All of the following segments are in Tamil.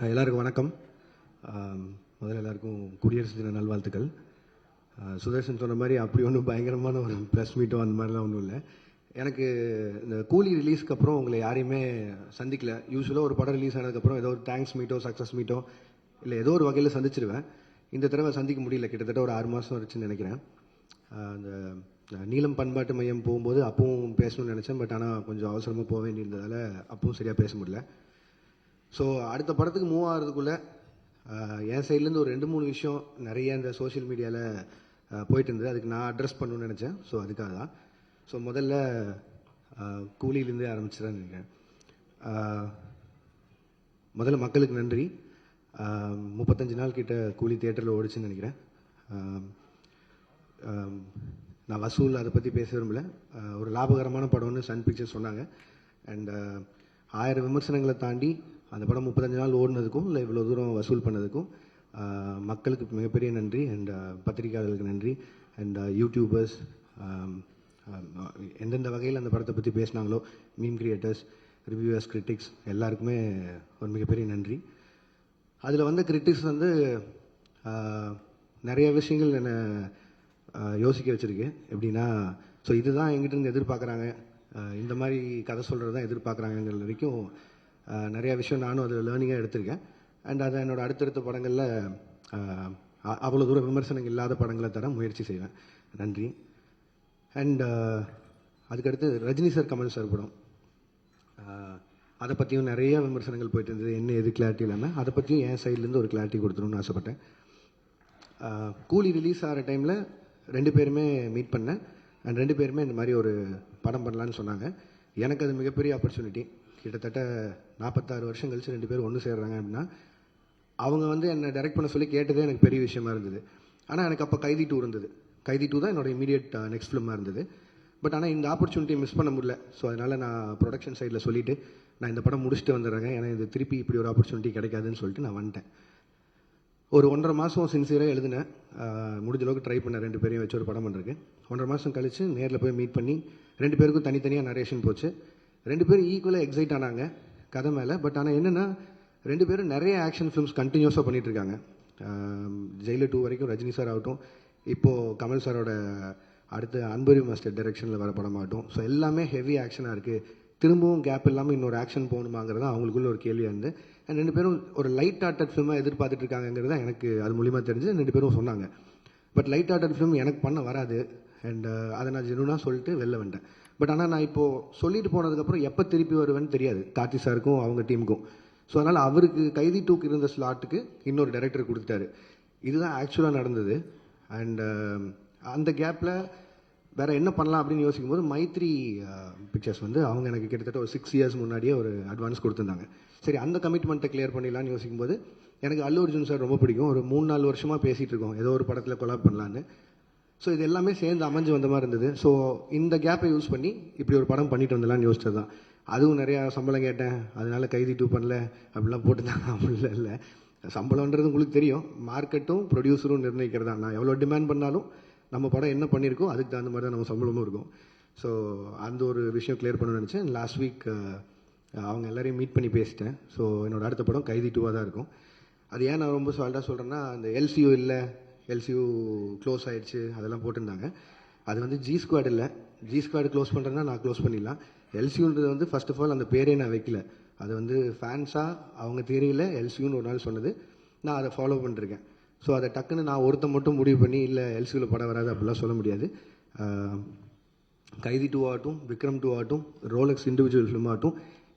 எல்லாருக்கும் வணக்கம். முதல்ல எல்லாருக்கும் குடியரசு தின நல்வாழ்த்துக்கள். அஹ் சுதர்ஷன் சொன்ன மாதிரி அப்படி ஒன்றும் பயங்கரமான ஒரு ப்ரெஸ் மீட்டோ அந்த மாதிரிலாம் ஒன்றும் இல்லை. எனக்கு இந்த கூலி ரிலீஸ்க்கு அப்புறம் உங்களை யாரையுமே சந்திக்கல. யூஸ்வலாக ஒரு படம் ரிலீஸ் ஆனதுக்கப்புறம் ஏதோ ஒரு தேங்க்ஸ் மீட்டோ சக்ஸஸ் மீட்டோ இல்லை ஏதோ ஒரு வகையில் சந்திச்சிருவேன். இந்த தடவை சந்திக்க முடியல. கிட்டத்தட்ட ஒரு ஆறு மாதம் வச்சுன்னு நினைக்கிறேன். அந்த நீளம் நீலம் பண்பாட்டு மையம் போகும்போது அப்பவும் பேசணும்னு நினச்சேன். பட் ஆனால் கொஞ்சம் அவசரமாக போக வேண்டியிருந்ததால் அப்பவும் சரியாக பேச முடியல. ஸோ அடுத்த படத்துக்கு மூவ் ஆகிறதுக்குள்ளே என் சைட்லேருந்து ஒரு ரெண்டு மூணு விஷயம் நிறைய இந்த சோஷியல் மீடியாவில் போயிட்டு இருந்தது. அதுக்கு நான் அட்ரஸ் பண்ணணும்னு நினச்சேன். ஸோ அதுக்காக தான். ஸோ முதல்ல கூலியிலேருந்தே ஆரம்பிச்சிடறேன் நினைக்கிறேன். முதல்ல மக்களுக்கு நன்றி. முப்பத்தஞ்சு நாள் கிட்ட கூலி தியேட்டரில் ஓடிச்சுன்னு நினைக்கிறேன். நான் வசூல் அதை பற்றி பேச விரும்பல. ஒரு லாபகரமான படம்னு சன் பிக்சர்ஸ் சொன்னாங்க. அண்ட் ஆயிரம் விமர்சனங்களை தாண்டி அந்த படம் முப்பத்தஞ்சு நாள் ஓடினதுக்கும் இல்லை இவ்வளோ தூரம் வசூல் பண்ணதுக்கும் மக்களுக்கு மிகப்பெரிய நன்றி அண்ட் பத்திரிகையாளர்களுக்கு நன்றி அண்ட் யூடியூபர்ஸ் எந்தெந்த வகையில் அந்த படத்தை பற்றி பேசினாங்களோ மீம் கிரியேட்டர்ஸ் ரிவ்யூவர்ஸ் கிரிட்டிக்ஸ் எல்லாருக்குமே ஒரு மிகப்பெரிய நன்றி. அதில் வந்த கிரிட்டிக்ஸ் வந்து நிறைய விஷயங்கள் என்னை யோசிக்க வச்சுருக்கு எப்படின்னா ஸோ இதுதான் எங்கிட்ட இருந்து எதிர்பார்க்குறாங்க இந்த மாதிரி கதை சொல்கிறது தான் எதிர்பார்க்குறாங்கங்கிற வரைக்கும் நிறையா விஷயம் நானும் அதில் லேர்னிங்காக எடுத்திருக்கேன். அண்ட் அதை என்னோடய அடுத்தடுத்த படங்களில் அவ்வளோ தூரம் விமர்சனங்கள் இல்லாத படங்களை தர முயற்சி செய்வேன். நன்றி. அண்ட் அதுக்கடுத்து ரஜினி சார் கமல் சார் படம். அதை பற்றியும் நிறைய விமர்சனங்கள் போயிட்டு இருந்தது. என்ன எது கிளாரிட்டி இல்லாமல் அதை பற்றியும் என் சைட்லேருந்து ஒரு கிளாரிட்டி கொடுத்துருன்னு ஆசைப்பட்டேன். கூலி ரிலீஸ் ஆகிற டைமில் ரெண்டு பேருமே மீட் பண்ணேன். அண்ட் ரெண்டு பேருமே இந்த மாதிரி ஒரு படம் பண்ணலான்னு சொன்னாங்க. எனக்கு அது மிகப்பெரிய ஆப்பர்ச்சுனிட்டி கிட்டத்தட்ட நாற்பத்தாறு வருஷம் கழிச்சு ரெண்டு பேரும் ஒன்று சேர்றாங்க அப்படின்னா அவங்க வந்து என்னை டைரக்ட் பண்ண சொல்லி கேட்டதே எனக்கு பெரிய விஷயமா இருந்தது. ஆனால் எனக்கு அப்போ கைதி டூ இருந்தது. கைதி டூ தான் என்னோட இமீடியட் நெக்ஸ்ட் ஃபிலிமாக இருந்தது. பட் ஆனால் இந்த ஆப்பர்ச்சுனிட்டியை மிஸ் பண்ண முடியல. ஸோ அதனால் நான் ப்ரொடக்ஷன் சைடில் சொல்லிவிட்டு நான் இந்த படம் முடிச்சுட்டு வந்துடுறேங்க ஏன்னா இது திருப்பி இப்படி ஒரு ஆப்பர்ச்சுனிட்டி கிடைக்காதுன்னு சொல்லிட்டு நான் வந்துட்டேன். ஒரு ஒன்றரை மாதம் சின்சியராக எழுதினேன். முடிஞ்ச அளவுக்கு ட்ரை பண்ணேன். ரெண்டு பேரையும் வச்சு ஒரு படம் பண்ணுறதுக்கு ஒன்றரை மாதம் கழித்து நேரில் போய் மீட் பண்ணி ரெண்டு பேருக்கும் தனித்தனியாக நரேஷன் போச்சு. ரெண்டு பேரும் ஈக்குவலாக எக்ஸைட் ஆனாங்க. கதை மேலே. பட் ஆனால் என்னென்னா ரெண்டு பேரும் நிறைய ஆக்ஷன் ஃபிலிம்ஸ் கண்டினியூஸாக பண்ணிகிட்டு இருக்காங்க ஜெயிலர் டூ வரைக்கும் ரஜினி சார் ஆகட்டும் இப்போது கமல் சாரோட அடுத்து அன்பரி மாஸ்டர் டைரக்ஷனில் வர படமாகட்டும். ஸோ எல்லாமே ஹெவி ஆக்ஷனாக இருக்குது திரும்பவும் கேப் இல்லாமல் இன்னொரு ஆக்ஷன் போகணுமாங்கிறது தான் அவங்களுக்குள்ள ஒரு கேள்வியாக இருந்து அண்ட் ரெண்டு பேரும் ஒரு லைட் ஆர்டட் ஃபிலிமாக எதிர்பார்த்துட்டு இருக்காங்கிறது தான் எனக்கு அது மூலிமா தெரிஞ்சு ரெண்டு பேரும் சொன்னாங்க. பட் லைட் ஆர்டட் ஃபிலிம் எனக்கு பண்ண வராது. அண்ட் அதை நான் ஜெனுனாக சொல்லிட்டு வெளில வந்துட்டேன் பட் ஆனால் நான் இப்போது சொல்லிட்டு போனதுக்கப்புறம் எப்போ திருப்பி வருவேன்னு தெரியாது. கார்த்தி சாருக்கும் அவங்க டீமுக்கும். ஸோ அதனால் அவருக்கு கைதி டூக்கு இருந்த ஸ்லாட்டுக்கு இன்னொரு டைரக்டர் கொடுத்துட்டாரு. இதுதான் ஆக்சுவலாக நடந்தது. அண்ட் um, அந்த கேப்பில் வேறு என்ன பண்ணலாம் அப்படின்னு யோசிக்கும் போது மைத்ரி uh, பிக்சர்ஸ் வந்து அவங்க எனக்கு கிட்டத்தட்ட ஒரு சிக்ஸ் இயர்ஸ் முன்னாடியே ஒரு அட்வான்ஸ் கொடுத்துருந்தாங்க. சரி அந்த கமிட்மெண்ட்டை கிளியர் பண்ணிடலாம்னு யோசிக்கும் போது எனக்கு அல்லு அர்ஜுன் சார் ரொம்ப பிடிக்கும். ஒரு மூணு நாலு வருஷமாக பேசிகிட்டு இருக்கோம். ஏதோ ஒரு படத்தில் கொலாப் பண்ணலான்னு ஸோ இது எல்லாமே சேர்ந்து அமைஞ்சு வந்த மாதிரி இருந்தது. ஸோ இந்த கேப்பை யூஸ் பண்ணி இப்படி ஒரு படம் பண்ணிட்டு வந்துடலாம்னு யோசிச்சது தான். அதுவும் நிறையா சம்பளம் கேட்டேன். அதனால கைதி டூ பண்ணல. அப்படிலாம் போட்டுருந்தாங்க அப்படிலாம் இல்லை. சம்பளம்ன்றது உங்களுக்கு தெரியும். மார்க்கெட்டும் ப்ரொடியூசரும் நிர்ணயிக்கிறது தான். நான் எவ்வளோ டிமாண்ட் பண்ணாலும் நம்ம படம் என்ன பண்ணியிருக்கோம் அதுக்கு தகுந்த மாதிரி தான் நம்ம சம்பளமும் இருக்கும். ஸோ அந்த ஒரு விஷயம் கிளியர் பண்ணணும்னு நினச்சேன். லாஸ்ட் வீக் அவங்க எல்லோரையும் மீட் பண்ணி பேசிட்டேன். ஸோ என்னோட அடுத்த படம் கைதி டூவாக தான் இருக்கும். அது ஏன் நான் ரொம்ப சால்ட்டாக சொல்கிறேன்னா அந்த எல்சியூ இல்லை எல்சியூ க்ளோஸ் ஆயிடுச்சு அதெல்லாம் போட்டிருந்தாங்க. அது வந்து ஜி ஸ்குவாட் இல்லை. ஜி ஸ்குவாட் க்ளோஸ் பண்ணுறதுனா நான் க்ளோஸ் பண்ணிடலாம். எல்சியூன்றது வந்து ஃபர்ஸ்ட் ஆஃப் ஆல் அந்த பேரே நான் வைக்கல. அது வந்து ஃபேன்ஸாக அவங்க தெரியல எல்சியூன்னு ஒரு நாள் சொன்னது. நான் அதை ஃபாலோ பண்ணிருக்கேன். ஸோ அதை டக்குன்னு நான் ஒருத்தன் மட்டும் முடிவு பண்ணி இல்லை எல்சியூவில் படம் வராது அப்படிலாம் சொல்ல முடியாது. கைதி டூ ஆகட்டும் விக்ரம் டூ ஆகட்டும் ரோலக்ஸ் இண்டிவிஜுவல் ஃபிலிம் ஆகட்டும்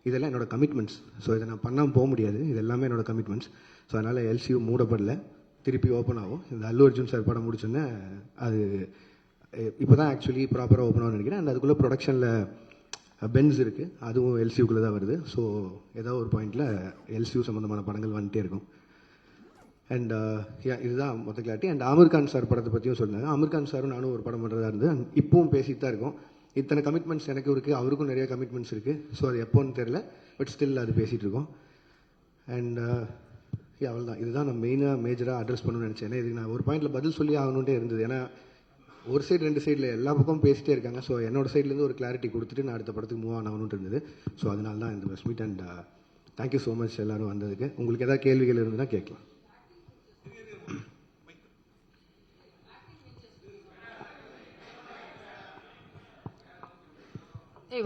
இதெல்லாம் என்னோடய கமிட்மெண்ட்ஸ் ஸோ இதை நான் பண்ணாமல் போக முடியாது. இது எல்லாமே என்னோட கமிட்மெண்ட்ஸ் ஸோ அதனால் எல்சியூ மூடப்படல. திருப்பி ஓப்பன் ஆகும். இந்த அல்லு அர்ஜுன் சார் படம் முடிச்சோன்னே அது இப்போ தான் ஆக்சுவலி ப்ராப்பராக ஓப்பன் ஆகும்னு நினைக்கிறேன். அண்ட் அதுக்குள்ளே ப்ரொடக்ஷனில் பென்ஸ் இருக்குது அதுவும் எல்சியூக்குள்ளே தான் வருது. ஸோ ஏதோ ஒரு பாயிண்டில் எல்சியூ சம்மந்தமான படங்கள் வந்துட்டே இருக்கும். அண்ட் uh, இதுதான் மொத்த கிளாரிட்டி அண்ட் அமீர்கான் சார் படத்தை பற்றியும் சொன்னாங்க அமீர்கான் சாரும் நானும் ஒரு படம் பண்ணுறதா இருந்து அண்ட் இப்பவும் பேசிட்டு தான் இருக்கோம். இத்தனை கமிட்மெண்ட்ஸ் எனக்கு இருக்குது அவருக்கும் நிறைய கமிட்மெண்ட்ஸ் இருக்குது ஸோ அது எப்போன்னு தெரில பட் ஸ்டில் அது பேசிகிட்டு இருக்கோம். அண்ட் அவ்வளோ தான் இதுதான் நான் மெயினாக மேஜராக அட்ரஸ் பண்ணணும்னு நினச்சேன். ஏன்னா இதுக்கு நான் ஒரு பாயிண்டில் பதில் சொல்லி ஆகணுன்ட்டே இருந்தது. ஏன்னா ஒரு சைடு ரெண்டு சைடில் எல்லா பக்கமும் பேசிட்டே இருக்காங்க. ஸோ என்னோட சைட்லேருந்து ஒரு கிளாரிட்டி கொடுத்துட்டு நான் அடுத்த படத்துக்கு மூவ் ஆகணுன்ட்டு இருந்தது. ஸோ அதனால தான் இந்த press meet and thank you so much எல்லாரும் வந்ததுக்கு. உங்களுக்கு ஏதாவது கேள்விகள் இருந்ததுன்னா கேட்கலாம்.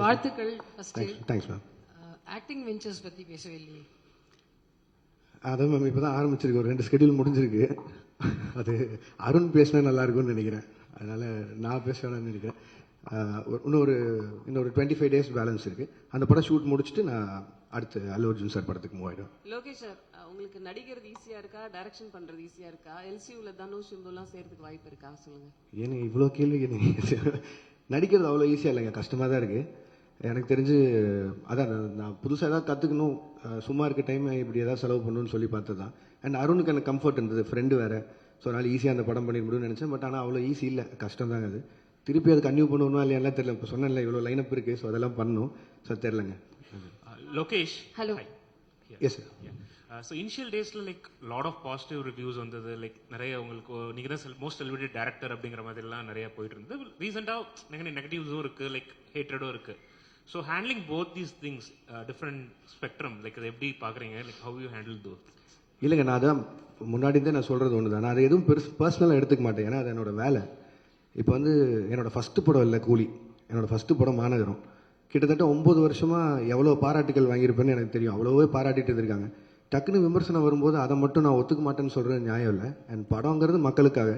வாழ்த்துக்கள் தேங்க்ஸ் மேம் ஆக்டிங் வெஞ்சர்ஸ் பத்தி பேசவே இல்லையே. அதான் மேம் இப்போ தான் ஆரம்பிச்சிருக்கு. ஒரு ரெண்டு ஸ்கெடியூல் முடிஞ்சிருக்கு. அது அருண் பேசினா நல்லா இருக்கும்னு நினைக்கிறேன். அதனால் நான் பேச வேணாம்னு நினைக்கிறேன். இன்னொரு இன்னொரு டுவெண்ட்டி ஃபைவ் டேஸ் பேலன்ஸ் இருக்குது அந்த படம் ஷூட் முடிச்சுட்டு நான் அடுத்து அல்லு அர்ஜுன் சார் படத்துக்கு மூவ் ஆயிடும். லோகேஷ் சார் உங்களுக்கு நடிக்கிறது ஈஸியா இருக்கா? டைரக்ஷன் பண்றது ஈஸியா இருக்கா? எல்சியூல தனுஷ் சிம்புலாம் சேர்றதுக்கு வாய்ப்பு இருக்கா? சொல்லுங்க. ஏன்னு இவ்வளோ கேள்வி நடிக்கிறது அவ்வளோ ஈஸியாக இல்லைங்க. கஷ்டமாக தான் இருக்குது எனக்கு தெரிஞ்சு அதான் நான் புதுசாக ஏதாவது கற்றுக்கணும் சும்மா இருக்க டைம் இப்படி ஏதாவது செலவு பண்ணணும்னு சொல்லி பார்த்தது தான் அண்ட் அருணுக்கு எனக்கு கம்ஃபர்ட் இருந்தது ஃப்ரெண்டு வேறு. ஸோ அதனால் ஈஸியாக அந்த படம் பண்ணிட முடியும்னு நினச்சேன். பட் ஆனால் அவ்வளோ ஈஸி இல்லை. கஷ்டம் தாங்க அது. திருப்பி அது கன்யூ பண்ணணுமா இல்லையாலாம் தெரியல. இப்போ சொன்னேன்ல இவ்வளோ லைனப் இருக்குது ஸோ அதெல்லாம் பண்ணணும் ஸோ தெரிலங்க. Hello. Hi. Yes sir so initial daysல like lot of positive reviews வந்தது. லைக் நிறைய உங்களுக்கு நீங்க தான் மோஸ்ட் செலிபிரிட்டி டேரக்டர் அப்படிங்கிற மாதிரிலாம் நிறைய போயிட்டு இருந்தது. ரீசெண்டாக நிறைய நெகட்டிவ்ஸும் இருக்கு. லைக் ஹேட்ரடும் இருக்கு. So handling both these things different spectrum like அதை எப்படி பார்க்குறீங்க? லைக் ஹவ் யூ ஹேண்டில் தோ இல்லைங்க நான் அதான் முன்னாடி இருந்தே நான் சொல்கிறது ஒன்று தான் நான் அதை எதுவும் பெருசு பர்சனலாக எடுத்துக்க மாட்டேன். ஏன்னா அது என்னோட வேலை. இப்போ வந்து என்னோடய ஃபஸ்ட்டு படம் இல்லை கூலி. என்னோட ஃபஸ்ட்டு படம் மாநகரம். கிட்டத்தட்ட ஒம்பது வருஷமாக எவ்வளோ பாராட்டுகள் வாங்கியிருப்பேன்னு எனக்கு தெரியும். அவ்வளோவே பாராட்டிட்டு இருந்திருக்காங்க. டக்குன்னு விமர்சனம் வரும்போது அதை மட்டும் நான் ஒத்துக்க மாட்டேன்னு சொல்கிற நியாயம் இல்லை. அண்ட் படங்கிறது மக்களுக்காக.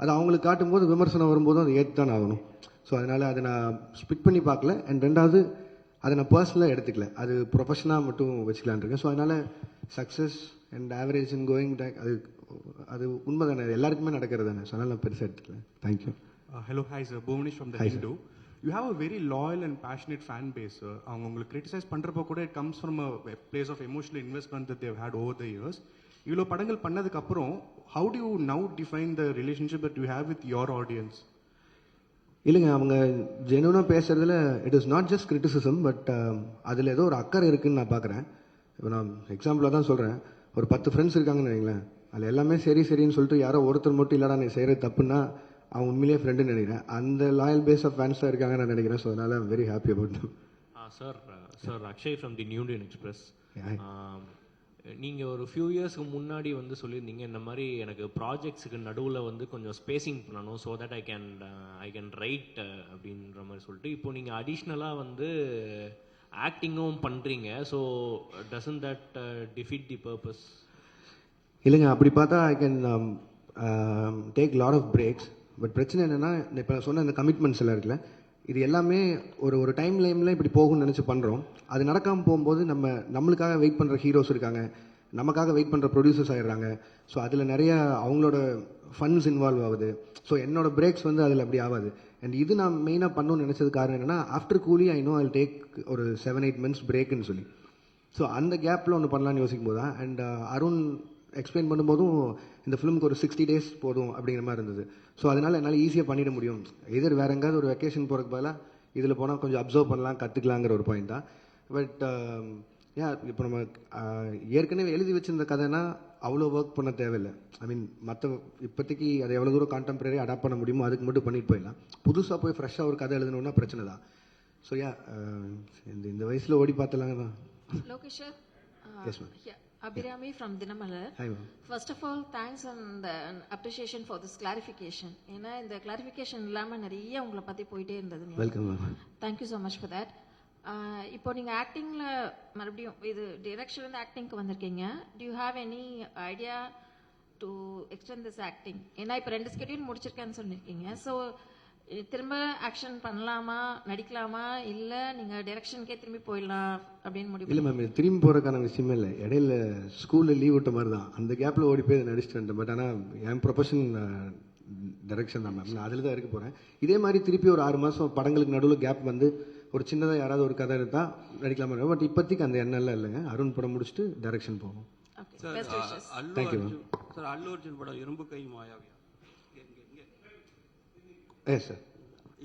அது அவங்களுக்கு காட்டும்போது விமர்சனம் வரும்போதும் அதை ஏற்று தான் ஆகணும் ஸோ அதனால் அதை நான் ஸ்பிட் பண்ணி பார்க்கல அண்ட் ரெண்டாவது அதை நான் பர்சனலாக எடுத்துக்கல அது ப்ரொஃபஷனாக மட்டும் வச்சுக்கலான் இருக்கேன் ஸோ அதனால் success and average in going அது அது உண்மை தானே எல்லாருக்குமே நடக்கிறது தானே ஸோ அதனால் நான் பெருசாக எடுத்துக்கல thank you. Bhuvanish from the Hi, sir. Hindu. You have a very loyal and passionate fan base, sir. அவங்க உங்களுக்கு கிரிட்டிசைஸ் பண்ணுறப்போ கூட it comes from a place of emotional investment that they've had over the years. இவ்வளோ படங்கள் பண்ணதுக்கு அப்புறம் how do you now define the relationship that you have with your audience? இல்லைங்க அவங்க ஜெனுவனாக பேசுறதுல it is not just criticism but அதில் ஏதோ ஒரு அக்கறை இருக்குன்னு நான் பார்க்குறேன் இப்போ நான் எக்ஸாம்பிளாக தான் சொல்கிறேன் ஒரு பத்து ஃப்ரெண்ட்ஸ் இருக்காங்கன்னு வைங்களேன். அதில் எல்லாமே சரி சரின்னு சொல்லிட்டு யாரோ ஒருத்தர் மட்டும் இல்லைடா நீ செய்கிறது தப்புன்னா அவன் உண்மையிலேயே ஃப்ரெண்டுன்னு நினைக்கிறேன். அந்த லாயல் பேஸ் ஆஃப் ஃபேன்ஸாக இருக்காங்கன்னு நான் நினைக்கிறேன். ஸோ அதனால் very happy about sir sir Akshay from the New Indian Express. நீங்கள் ஒரு ஃபியூ இயர்ஸ்க்கு முன்னாடி வந்து சொல்லியிருந்தீங்க இந்த மாதிரி எனக்கு ப்ராஜெக்ட்ஸுக்கு நடுவில் வந்து கொஞ்சம் ஸ்பேசிங் பண்ணணும் so that I can I can write அப்படின்ற மாதிரி சொல்லிட்டு இப்போ நீங்கள் அடிஷ்னலாக வந்து ஆக்டிங்கும் பண்ணுறீங்க so doesn't that defeat the purpose இல்லைங்க அப்படி பார்த்தா I can take lot of breaks but பிரச்சனை என்னென்னா இப்போ நான் சொன்ன இந்த கமிட்மெண்ட்ஸ் எல்லாம் இருக்குல்ல இது எல்லாமே ஒரு ஒரு டைம் லைமில் இப்படி போகும்னு நினச்சி பண்ணுறோம் அது நடக்காமல் போகும்போது நம்ம நம்மளுக்காக வெயிட் பண்ணுற ஹீரோஸ் இருக்காங்க. நமக்காக வெயிட் பண்ணுற ப்ரொடியூசர்ஸ் ஆகிடுறாங்க ஸோ அதில் நிறைய அவங்களோட ஃபண்ட்ஸ் இன்வால்வ் ஆகுது. ஸோ என்னோட பிரேக்ஸ் வந்து அதில் அப்படி ஆகாது. அண்ட் இது நான் மெயினாக பண்ணணும்னு நினச்சது காரணம் என்னென்னா after Coolie I know I take ஒரு செவன் எயிட் மந்த்ஸ் பிரேக்குன்னு சொல்லி. ஸோ அந்த கேப்பில் ஒன்று பண்ணலான்னு யோசிக்கும் போது தான் அண்ட் uh, அருண் எக்ஸ்பிளைன் பண்ணும்போதும் இந்த ஃபிலிமுக்கு ஒரு சிக்ஸ்டி டேஸ் போதும் அப்படிங்கிற மாதிரி இருந்தது. ஸோ அதனால் என்னால் ஈஸியாக பண்ணிட முடியும். எதிர் வேற எங்கேயாவது ஒரு வெக்கேஷன் போகிறதுக்கு பதிலாக இதில் போனால் கொஞ்சம் அப்சர்வ் பண்ணலாம் கற்றுக்கலாங்கிற ஒரு பாயிண்ட் தான். பட் ஏன் இப்போ நம்ம ஏற்கனவே எழுதி வச்சிருந்த கதைனா அவ்வளோ ஒர்க் பண்ண தேவையில்லை. ஐ மீன் மற்ற இப்போதைக்கு அதை எவ்வளோ தூரம் கான்டெம்பரரி அடாப்ட் பண்ண முடியுமோ அதுக்கு மட்டும் பண்ணிட்டு போயிடலாம். புதுசாக போய் ஃப்ரெஷ்ஷாக ஒரு கதை எழுதணுன்னா பிரச்சனை தான். ஸோ யா இந்த இந்த வயசில் ஓடி பார்த்தலாங்க தான். Lokesh sir Yes, Abirami from ma'am first of all thanks and appreciation for this clarification ஏன்னா இந்த கிளாரிஃபிகேஷன் இல்லாமல் நிறைய உங்களை பற்றி போயிட்டே இருந்தது welcome ma'am thank you so much for that இப்போ நீங்கள் ஆக்டிங்கில் மறுபடியும் இது டிரெக்ஷன்லேருந்து ஆக்டிங்க்கு வந்திருக்கீங்க. You have any idea to extend this acting ஏன்னா இப்போ ரெண்டு ஸ்கெடியூல் முடிச்சிருக்கேன்னு சொல்லியிருக்கீங்க ஸோ திரும்ப ஆக்ஷன் பண்ணலாமா நடிக்கலாமா இல்லை நீங்கள் டிரெக்ஷனுக்கே திரும்பி போயிடலாம் அப்படின்னு முடிவு இல்லை மேம் இது திரும்பி போகிறதுக்கான விஷயமே இல்லை. இடையில ஸ்கூலில் லீவ் விட்ட மாதிரி தான். அந்த கேப்பில் ஓடி போய் நடிச்சுட்டு வந்துட்டேன் பட் ஆனால் என் ப்ரொஃபஷன் டைரக்ஷன் தான் மேம் நான் அதில் தான் இருக்க போகிறேன் இதே மாதிரி திருப்பி ஒரு ஆறு மாதம் படங்களுக்கு நடுவில் கேப் வந்து ஒரு சின்னதாக யாராவது ஒரு கதை எடுத்தால் நடிக்கலாமா பட் இப்போதைக்கு அந்த எண்ணெல்லாம் இல்லைங்க. அருண் படம் முடிச்சுட்டு direction Thank you, Arjun sir Allu Arjun படம் இரும்பு கை மாயாவி ஏ சார்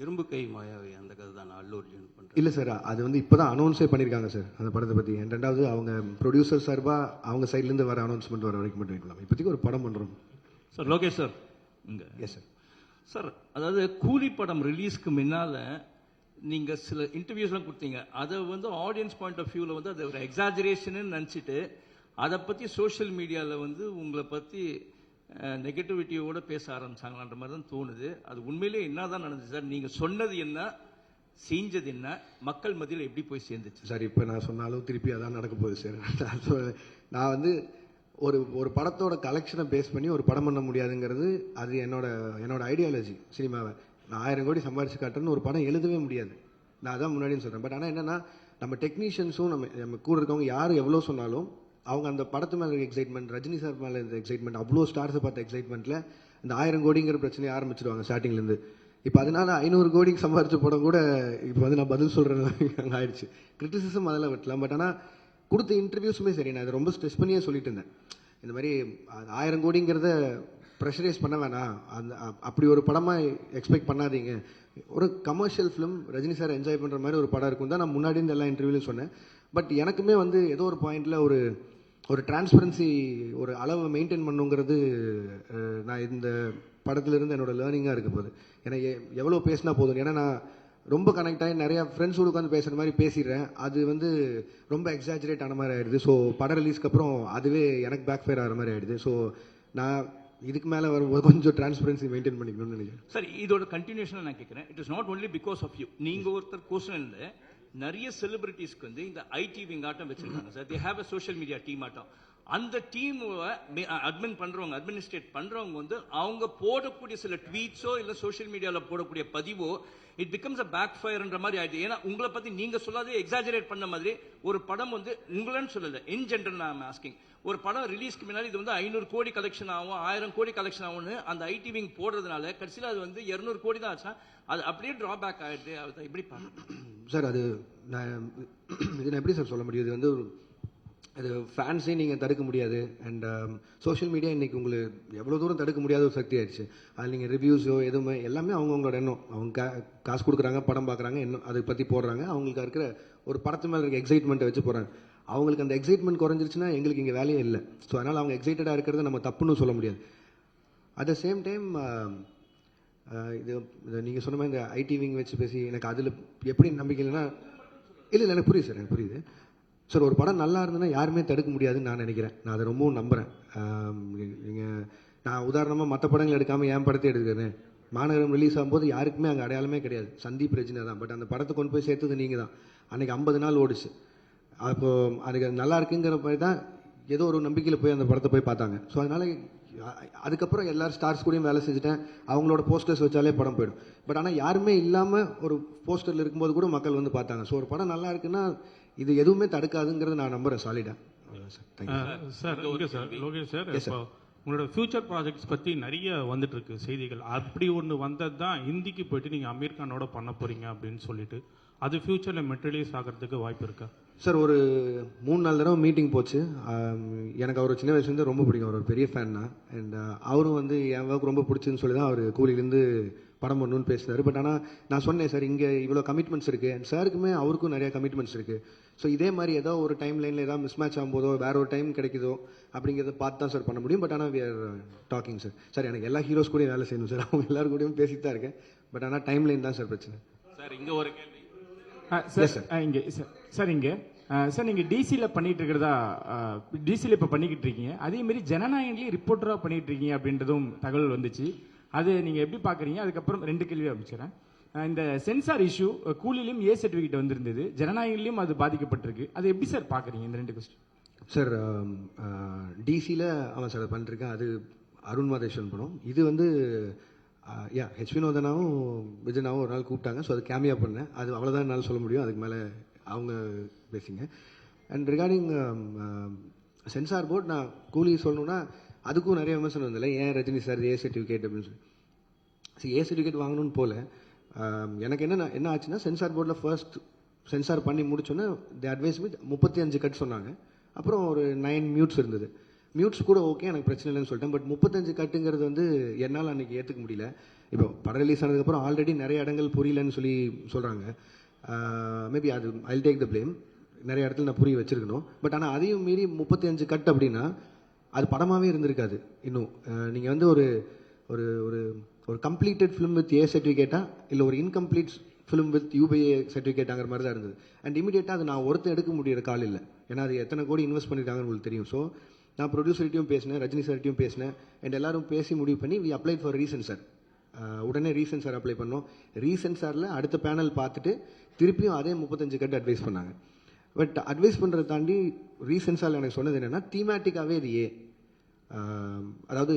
இரும்பு கை மாயாவி அந்த கதை தான் நான் அல்லு அர்ஜுன் பண்றேன். இல்லை சார் அது வந்து இப்போ தான் அனௌன்ஸே பண்ணியிருக்காங்க சார் அந்த படத்தை பற்றி ரெண்டாவது அவங்க ப்ரொடியூசர் சார்பாக அவங்க சைட்லேருந்து வர அனௌன்ஸ்மெண்ட் வர வரைக்கும் மட்டும் வைக்கலாம். இப்போதைக்கு ஒரு படம் பண்ணுறோம் சார் லோகேஷ் சார் இங்கே. எஸ் சார் சார் அதாவது கூலி படம் ரிலீஸ்க்கு முன்னால் நீங்கள் சில இன்டர்வியூஸ்லாம் கொடுத்தீங்க. அதை வந்து ஆடியன்ஸ் பாயிண்ட் ஆஃப் வியூவில் வந்து அது ஒரு எக்ஸாஜரேஷன்னு நினச்சிட்டு அதை பற்றி சோஷியல் மீடியாவில் வந்து உங்களை பற்றி நெகட்டிவிட்டியோட பேச ஆரம்பிச்சாங்களான்ற மாதிரி தான் தோணுது. அது உண்மையிலே என்ன தான் நடந்துச்சு சார்? நீங்கள் சொன்னது என்ன செஞ்சது என்ன மக்கள் மத்தியில் எப்படி போய் சேர்ந்துச்சு? சார் இப்போ நான் சொன்னாலும் திருப்பி அதான் நடக்க போகுது சார். நான் வந்து ஒரு ஒரு படத்தோட கலெக்ஷனை பேஸ் பண்ணி ஒரு படம் பண்ண முடியாதுங்கிறது அது என்னோட என்னோட ஐடியாலஜி சினிமாவை. நான் ஆயிரம் கோடி சம்பாரிச்சு காட்டுறேன்னு ஒரு படம் எழுதவே முடியாது. நான் அதான் முன்னாடியும் சொல்கிறேன் பட் ஆனால் என்னென்னா நம்ம டெக்னீஷியன்ஸும் நம்ம நம்ம கூட இருக்கவங்க யார் எவ்வளோ சொன்னாலும் அவங்க அந்த படத்து மேலே இருக்க எக்ஸைட்மெண்ட் ரஜினி சார் மேலே இருந்த எக்ஸைட்மெண்ட் அவ்வளோ ஸ்டார்ஸை பார்த்த எக்ஸைட்மெண்ட்டில் இந்த ஆயிரம் கோடிங்கிற பிரச்சனையை ஆரம்பிச்சிடுவாங்க ஸ்டார்டிங்லேருந்து இப்போ அதனால ஐநூறு கோடிக்கு சம்பாரிச்ச படம் கூட இப்போ வந்து நான் பதில் சொல்கிறேன் அங்கே ஆயிடுச்சு. கிரிட்டிசிசம் அதெல்லாம் விட்டலாம். பட் ஆனால் கொடுத்த இன்டர்வியூஸுமே சரி. நான் இதை ரொம்ப ஸ்ட்ரெஸ் பண்ணியே சொல்லிட்டு இருந்தேன். இந்த மாதிரி அது ஆயிரம் கோடிங்கிறத ப்ரெஷரைஸ் பண்ண வேணாம். அந்த அப்படி ஒரு படமாக எக்ஸ்பெக்ட் பண்ணாதீங்க. ஒரு commercial film Rajini sir enjoy பண்ணுற மாதிரி ஒரு படம் இருக்கும் தான் நான் முன்னாடி இந்த எல்லா இன்டர்வியூலையும் சொன்னேன். பட் எனக்குமே வந்து ஏதோ ஒரு பாயிண்டில் ஒரு ஒரு டிரான்ஸ்பரன்சி ஒரு அளவை மெயின்டைன் பண்ணுங்கிறது நான் இந்த படத்துலேருந்து என்னோட லேர்னிங்காக இருக்க போகுது. ஏன்னா எவ்வளோ பேசினா போதும். ஏன்னா நான் ரொம்ப கனெக்ட் ஆகி நிறையா ஃப்ரெண்ட்ஸோடு உட்காந்து பேசுகிற மாதிரி பேசிடுறேன். அது வந்து ரொம்ப எக்ஸாஜரேட் ஆன மாதிரி ஆயிடுது. ஸோ படம் ரிலீஸ்க்கு அப்புறம் அதுவே எனக்கு பேக் ஃபயர் ஆகிற மாதிரி ஆயிடுது. ஸோ நான் இதுக்கு மேலே வரும்போது கொஞ்சம் டிரான்ஸ்பரன்சி மெயின்டைன் பண்ணிக்கணும்னு நினைக்கிறேன். சார் இதோட கண்டினியூஷன் நான் கேட்குறேன். It is not only because of you நீங்க ஒருத்தர் கொஸ்டின்ல நிறைய செலிபிரிட்டிஸ்க்கு வந்து இந்த ஐடி விங் ஆட்டம் வச்சிருக்காங்க. Sir they have a social media team ஆட்டம். அந்த டீம் அட்மின் பண்றவங்க அட்மினிஸ்ட்ரேட் பண்றவங்க வந்து அவங்க போடக்கூடிய சில ட்வீட்ஸோ இல்ல சோஷியல் மீடியால போடக்கூடிய பதிவோ இட் பிகம்ஸ் அ பேக் ஃபயர்ன்ற மாதிரி ஆயிடுது. ஏன்னா உங்களை பத்தி நீங்க சொல்லாதே எக்ஸாஜரேட் பண்ண மாதிரி ஒரு படம் வந்து உங்களன்னு சொல்லல. இன் ஜென்ரல் நான் ஆஸ்கிங் ஒரு படம் ரிலீஸ்க்கு முன்னாடி இது வந்து ஐநூறு கோடி கலெக்ஷன் ஆகும் ஆயிரம் கோடி கலெக்ஷன் ஆகும்னு அந்த ஐடி விங் போடுறதுனால கடைசியில் அது வந்து இருநூறு கோடி தான் ஆச்சுன்னா அது அப்படியே டிராபேக் ஆயிடுது. அது எப்படி பார்க்கணும் சார் அது நான் இது நான் எப்படி சார் சொல்ல முடியும்? இது வந்து அது ஃபேன்ஸையும் நீங்கள் தடுக்க முடியாது. அண்ட் சோஷியல் மீடியா இன்னைக்கு உங்களுக்கு எவ்வளோ தூரம் தடுக்க முடியாத ஒரு சக்தி ஆயிடுச்சு. அதில் நீங்கள் ரிவ்யூஸோ எதுவுமே எல்லாமே அவங்கவுங்களோட எண்ணம். அவங்க கா காசு கொடுக்குறாங்க படம் பார்க்குறாங்க என்ன அதை பற்றி போடுறாங்க. அவங்களுக்கு இருக்கிற ஒரு படத்து மேலே இருக்க எக்ஸைட்மெண்ட்டை வச்சு போகிறாங்க அவங்களுக்கு அந்த எக்ஸைட்மெண்ட் குறைஞ்சிருச்சுன்னா எங்களுக்கு இங்கே வேலையே இல்லை. ஸோ அதனால் அவங்க எக்ஸைட்டடாக இருக்கிறத நம்ம தப்புன்னு சொல்ல முடியாது. அட் த சேம் டைம் இது நீங்கள் சொன்ன மாதிரி இந்த ஐடி விங் வச்சு பேசி எனக்கு அதில் எப்படி நம்பிக்கை இல்லைன்னா இல்லை இல்லை எனக்கு புரியுது சார் எனக்கு புரியுது. சார் ஒரு படம் நல்லா இருந்ததுன்னா யாருமே தடுக்க முடியாதுன்னு நான் நினைக்கிறேன். நான் அதை ரொம்பவும் நம்புகிறேன் நீங்கள் நான் உதாரணமாக மற்ற படங்கள் எடுக்காமல் என் படத்தை எடுக்கிறேன் மாநகரம் ரிலீஸ் ஆகும்போது யாருக்குமே அங்கே அடையாளமே கிடையாது. சந்தீப் ரஜினா தான். பட் அந்த படத்தை கொண்டு போய் சேர்த்தது நீங்கள் தான். அன்றைக்கி ஐம்பது நாள் ஓடிச்சு. அப்போது அதுக்கு அது நல்லா இருக்குங்கிற மாதிரி தான் ஏதோ ஒரு நம்பிக்கையில் போய் அந்த படத்தை போய் பார்த்தாங்க. ஸோ அதனால அதுக்கப்புறம் எல்லாரும் ஸ்டார்ஸ் கூடயும் வேலை செஞ்சுட்டேன். அவங்களோட போஸ்டர்ஸ் வச்சாலே படம் போயிடும். பட் ஆனால் யாருமே இல்லாமல் ஒரு போஸ்டரில் இருக்கும்போது கூட மக்கள் வந்து பார்த்தாங்க. ஸோ ஒரு படம் நல்லா இருக்குன்னா இது எதுவுமே தடுக்காதுங்கிறது நான் நம்புறேன். சாலிடாக sir thank you sir Lokesh sir இப்போ உங்களோட ஃபியூச்சர் ப்ராஜெக்ட்ஸ் பற்றி நிறைய வந்துட்டு இருக்கு செய்திகள். அப்படி ஒன்று வந்தது தான் ஹிந்திக்கு போயிட்டு நீங்கள் அமீர் கானோட பண்ண போறீங்க அப்படின்னு சொல்லிட்டு. அது ஃபியூச்சரில் மெட்டீரியலைஸ் ஆகிறதுக்கு வாய்ப்பு இருக்கா? சார் ஒரு மூணு நாலு தடவை மீட்டிங் போச்சு. எனக்கு அவர் சின்ன வயசுலேருந்து ரொம்ப பிடிக்கும். அவர் ஒரு பெரிய ஃபேன் தான் அண்ட் அவரும் வந்து என் ஒர்க் ரொம்ப பிடிச்சுன்னு சொல்லி தான் அவர் கூலிலேருந்து படம் பண்ணணும்னு பேசினார். பட் ஆனால் நான் சொன்னேன் சார் இங்கே இவ்வளோ கமிட்மெண்ட்ஸ் இருக்குது அண்ட் சாருக்குமே அவருக்கும் நிறைய கமிட்மெண்ட்ஸ் இருக்குது ஸோ இதே மாதிரி ஏதோ ஒரு டைம் லைனில் ஏதாவது மிஸ் மேட்ச் ஆகும்போதோ வேற ஒரு டைம் கிடைக்குதோ அப்படிங்கிறத பார்த்து தான் சார் பண்ண முடியும். பட் ஆனால் we are talking sir sir எனக்கு எல்லா ஹீரோஸ் கூடயும் வேலை செய்யணும் சார் அவங்க எல்லாரும் கூடயும் பேசிட்டு தான் இருக்கேன். பட் ஆனால் டைம் லைன் தான் சார் பிரச்சனை. சார் இங்க ஒரு கேள்வி. சார் ஆ, இங்க சார். சார் சார் நீங்கள் டிசியில் பண்ணிட்டு இருக்கிறதா டிசியில் இப்போ பண்ணிக்கிட்டு இருக்கீங்க அதே ஜனநாயகன்லேயே ரிப்போர்ட்டராக பண்ணிட்டு இருக்கீங்க அப்படின்றதும் தகவல் வந்துச்சு. அது நீங்கள் எப்படி பார்க்குறீங்க அதுக்கப்புறம் ரெண்டு கேள்வி அமைச்சிடறேன் இந்த சென்சார் இஷ்யூ கூலிலையும் ஏ சர்டிஃபிகேட் வந்திருந்தது. ஜனநாயகன்லையும் அது பாதிக்கப்பட்டிருக்கு. அது எப்படி சார் பார்க்குறீங்க இந்த ரெண்டு கொஸ்டின் சார் டிசியில் ஆமாம் சார் பண்ணிருக்கேன் அது அருண் மாதேஸ்வரன் படம். இது வந்து யா ஹெச் வினோதனாவும் விஜயனாவும் ஒரு நாள் கூப்பிட்டாங்க. ஸோ அது கேமியா பண்ணேன். அது அவ்வளோதான் என்னால் சொல்ல முடியும். அதுக்கு மேலே அவங்க பேசிங்க அண்ட் ரிகார்டிங் சென்சார் போர்ட் நான் கூலி சொல்லணும்னா அதுக்கும் நிறைய விமர்சனம் வந்ததில்லை ஏன் ரஜினி சார் ஏ சர்டிஃபிகேட் அப்படின்னு சொல்லி. சரி ஏ சர்டிஃபிகேட் வாங்கணும்னு போல um, எனக்கு என்ன என்ன ஆச்சுன்னா சென்சார் போர்டில் ஃபர்ஸ்ட் சென்சார் பண்ணி முடிச்சோன்னே தி அட்வைஸ் வித் முப்பத்தி அஞ்சு கட் சொன்னாங்க. அப்புறம் ஒரு நைன் மியூட்ஸ் இருந்தது. மியூட்ஸ் கூட ஓகே எனக்கு பிரச்சனை இல்லைன்னு சொல்லிட்டேன். பட் முப்பத்தஞ்சு கட்டுங்கிறது வந்து என்னால் அன்றைக்கி ஏற்றுக்க முடியல. இப்போ படம் ரிலீஸ் ஆனதுக்கப்புறம் ஆல்ரெடி நிறைய இடங்கள் புரியலன்னு சொல்லி சொல்கிறாங்க மேபி அது ஐ டேக் த ப்ளேம் நிறைய இடத்துல நான் புரிய வச்சிருக்கணும். பட் ஆனால் அதையும் மீறி முப்பத்தி அஞ்சு கட் அப்படின்னா அது படமாகவே இருந்திருக்காது இன்னும். நீங்கள் வந்து ஒரு ஒரு ஒரு ஒரு கம்ப்ளீட்டட் ஃபிலிம் வித் ஏ சர்டிஃபிகேட்டா இல்லை ஒரு இன்கம்ப்ளீட் ஃபிலிம் வித் யூபிஏ சர்டிஃபிகேட்டாங்கிற மாதிரி தான் இருந்தது. அண்ட் இமீடியட்டாக அது நான் ஒருத்தன் எடுக்க முடியிற கால் இல்லை. ஏன்னா அது எத்தனை கோடி இன்வெஸ்ட் பண்ணியிருக்காங்கன்னு உங்களுக்கு தெரியும். ஸோ நான் ப்ரொடியூசர்கிட்டையும் பேசினேன் ரஜினி சார்கிட்டையும் பேசினேன். அண்ட் எல்லாரும் பேசி முடிவு பண்ணி we apply for reason sir உடனே ரீசன் சார் அப்ளை பண்ணோம். ரீசன் சாரில் அடுத்த பேனல் பார்த்துட்டு திருப்பியும் அதே முப்பத்தஞ்சு கட்டு அட்வைஸ் பண்ணாங்க. பட் அட்வைஸ் பண்ணுறதை தாண்டி ரீசன் எனக்கு சொன்னது என்னென்னா தீமேட்டிக்காகவே இது ஏ அதாவது